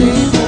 Thank you.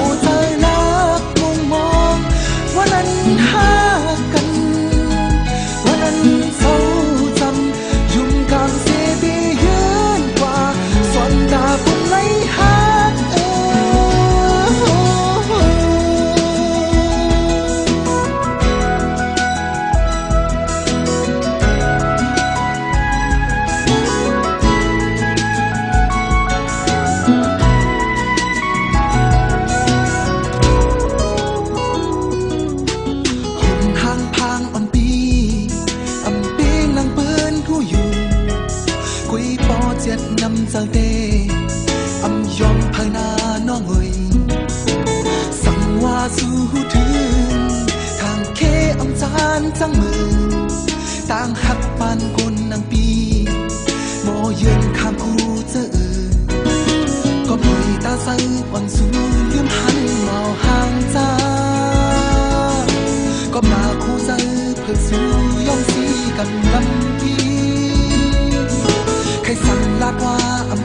เจ็ดน้ำจังเตอำยอมพานาน้องเอยสังวาสู่ถึง ทางเคอำจานจังมือต่างหักปานคนนางปีโมยืนข้ามอูเจอก็ปล่อยตาใสอ่อนสูลืมหันเมาห่างจ้าก็มาคู่ใจเพื่อสู่ยอมสีกันลำพี la